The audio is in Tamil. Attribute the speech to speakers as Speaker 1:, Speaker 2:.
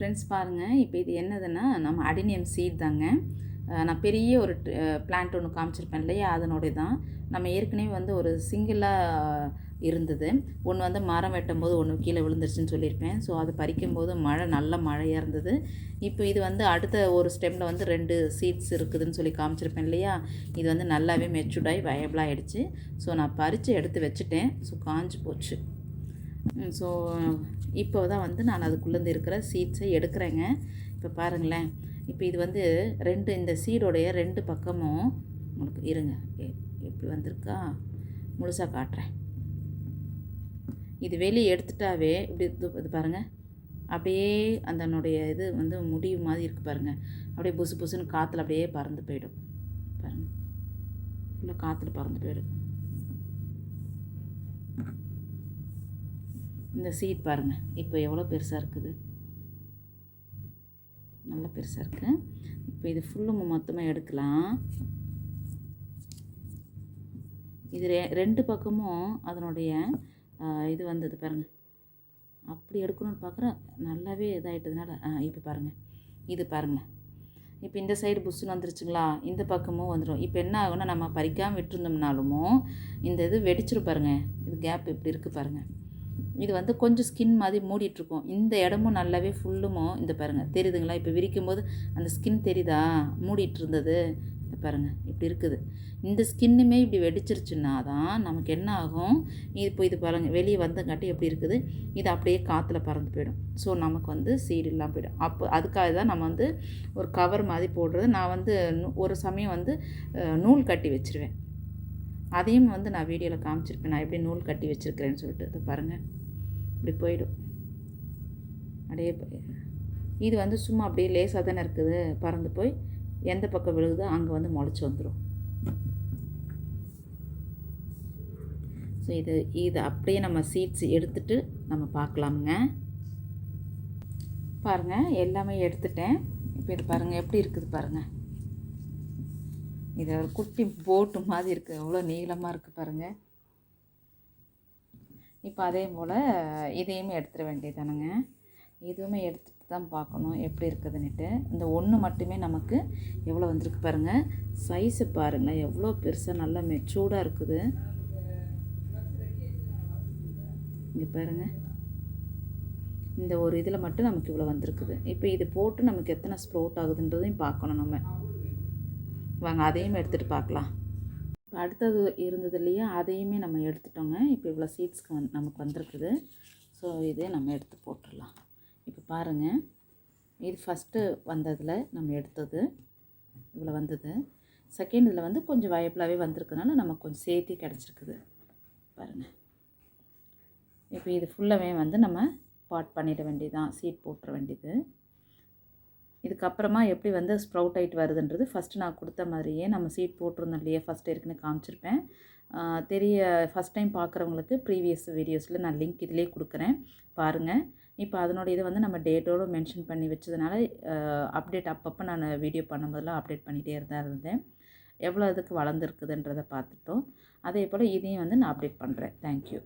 Speaker 1: ஃப்ரெண்ட்ஸ் பாருங்கள் இப்போ இது என்னதுன்னா நம்ம அடினியம் சீட் தாங்க. நான் பெரிய ஒரு பிளான்ட் ஒன்று காமிச்சிருப்பேன் இல்லையா? அதனுடைய தான் நம்ம ஏற்கனவே வந்து ஒரு சிங்கிளாக இருந்தது. ஒன்று வந்து மரம் வெட்டும்போது ஒன்று கீழே விழுந்துருச்சுன்னு சொல்லியிருப்பேன். ஸோ அது பறிக்கும்போது மழை நல்ல மழையாக இருந்தது. இப்போ இது வந்து அடுத்த ஒரு ஸ்டெம்மில் வந்து ரெண்டு சீட்ஸ் இருக்குதுன்னு சொல்லி காமிச்சிருப்பேன் இல்லையா? இது வந்து நல்லாவே மெச்சூர்டாகி வயபிளாக ஆகிடுச்சு ஸோ நான் பறித்து எடுத்து வச்சுட்டேன். ஸோ காஞ்சு போச்சு. ஸோ இப்போ தான் வந்து நான் அதுக்குள்ளேருந்து இருக்கிற சீட்ஸை எடுக்கிறேங்க. இப்போ பாருங்களேன். இப்போ இது வந்து ரெண்டு இந்த சீடோடைய ரெண்டு பக்கமும் உங்களுக்கு இருங்க. எ- எப்படி வந்திருக்கா? முழுசாக காட்டுறேன். இது வெளியே எடுத்துட்டாவே இப்படி இது இது பாருங்கள் அப்படியே அதனுடைய இது வந்து முடிவு மாதிரி இருக்குது பாருங்கள் அப்படியே புசு புசுன்னு காற்றுல அப்படியே பறந்து போயிடும். பாருங்கள் இல்லை காற்றுல பறந்து போயிடும். இந்த சீட் பாருங்கள் இப்போ எவ்வளோ பெருசாக இருக்குது? நல்ல பெருசாக இருக்குது இப்போ இது ஃபுல்லும் மொத்தமாக எடுக்கலாம். இது ரெ ரெண்டு பக்கமும் அதனுடைய இது வந்தது பாருங்கள் அப்படி எடுக்கணும்னு பார்க்குறேன் நல்லாவே இதாகிட்டதுனால இப்போ பாருங்கள் இது பாருங்கள் இப்போ இந்த சைடு புஷ்ஷுன்னு வந்துருச்சுங்களா? இந்த பக்கமும் வந்துடும் இப்போ என்ன ஆகும்னா நம்ம பறிக்காமல் விட்டுருந்தோம்னாலுமோ இந்த இது வெடிச்சிரும் பாருங்கள் இது கேப் இப்படி இருக்குது பாருங்கள் இது வந்து கொஞ்சம் ஸ்கின் மாதிரி மூடிட்டுருக்கும். இந்த இடமும் நல்லாவே ஃபுல்லுமோ இந்த பாருங்கள் தெரியுதுங்களா? இப்போ விரிக்கும் போது அந்த ஸ்கின் தெரியுதா? மூடிட்டு இருந்தது இந்த பாருங்கள் இப்படி இருக்குது. இந்த ஸ்கின்னுமே இப்படி வெடிச்சிருச்சுன்னா தான் நமக்கு என்ன ஆகும்? இப்போ இது பாருங்கள் வெளியே வந்தங்காட்டி எப்படி இருக்குது? இது அப்படியே காற்றுல பறந்து போயிடும். ஸோ நமக்கு வந்து சீடு இல்லாமல் போயிடும். அப்போ அதுக்காக தான் நம்ம வந்து ஒரு கவர் மாதிரி போடுறது. நான் வந்து ஒரு சமயம் வந்து நூல் கட்டி வச்சிருவேன். அதையும் வந்து நான் வீடியோவில் காமிச்சிருப்பேன். நான் எப்படி நூல் கட்டி வச்சுருக்கிறேன்னு சொல்லிட்டு. இதை பாருங்கள் இப்படி போயிடும். அப்படியே போய் இது வந்து சும்மா அப்படியே லேசாக தானே இருக்குது. பறந்து போய் எந்த பக்கம் விழுகுதோ அங்கே வந்து முளைச்சி வந்துடும் ஸோ இது இது அப்படியே நம்ம சீட்ஸ் எடுத்துட்டு நம்ம பார்க்கலாமுங்க. பாருங்கள் எல்லாமே எடுத்துட்டேன். இப்போ இது பாருங்கள் எப்படி இருக்குது பாருங்கள் இது ஒரு குட்டி போட்டு மாதிரி இருக்குது எவ்வளோ நீளமாக இருக்குது பாருங்கள் இப்போ அதே போல் இதையுமே எடுத்துட வேண்டியதானுங்க இதுவுமே எடுத்துட்டு தான் பார்க்கணும் எப்படி இருக்குதுன்னுட்டு. இந்த ஒன்று மட்டுமே நமக்கு எவ்வளோ வந்திருக்கு பாருங்கள் சைஸு பாருங்கள் எவ்வளோ பெருசாக நல்லா மெச்சூர்டாக இருக்குது. இங்கே பாருங்கள் இந்த ஒரு இதில் மட்டும் நமக்கு இவ்வளோ வந்திருக்குது. இப்போ இது போட்டு நமக்கு எத்தனை ஸ்ப்ரோட் ஆகுதுன்றதையும் பார்க்கணும் நம்ம. வாங்க அதையும் எடுத்துகிட்டு பார்க்கலாம். இப்போ அடுத்தது இருந்தது இல்லையா? அதையுமே நம்ம எடுத்துட்டோங்க. இப்போ இவ்வளோ சீட்ஸ்க்கு வந் நமக்கு வந்திருக்குது. ஸோ இதே நம்ம எடுத்து போட்டுடலாம். இப்போ பாருங்கள் இது ஃபஸ்ட்டு வந்ததில் நம்ம எடுத்தது. இவ்வளோ வந்தது. செகண்ட் இதில் வந்து கொஞ்சம் வயபிளாகவே வந்திருக்கனால நமக்கு கொஞ்சம் சேர்த்தி கிடச்சிருக்குது. பாருங்கள் இப்போ இது ஃபுல்லாகவே வந்து நம்ம பாட் பண்ணிட வேண்டியதுதான். சீட் போட்டுற வேண்டியது. இதுக்கப்புறமா எப்படி வந்து ஸ்ப்ரவுட் ஆகிட்டு வருதுன்றது ஃபஸ்ட்டு நான் கொடுத்த மாதிரியே நம்ம சீட் போட்டிருந்தோம் இல்லையா? ஃபஸ்ட் இருக்குன்னு காமிச்சிருப்பேன். தெரிய ஃபஸ்ட் டைம் பார்க்குறவங்களுக்கு ப்ரீவியஸ் வீடியோஸில் நான் லிங்க் இதிலே கொடுக்குறேன். பாருங்கள் இப்போ அதனோட இதை வந்து நம்ம டேட்டோடு மென்ஷன் பண்ணி வச்சதுனால அப்டேட் அப்பப்போ நான் வீடியோ பண்ணும்போதெல்லாம் அப்டேட் பண்ணிகிட்டே தான் இருந்தேன். எவ்வளோ இதுக்கு வளர்ந்துருக்குதுன்றதை பார்த்துட்டோம். அதே போல் இதையும் வந்து நான் அப்டேட் பண்ணுறேன் தேங்க்யூ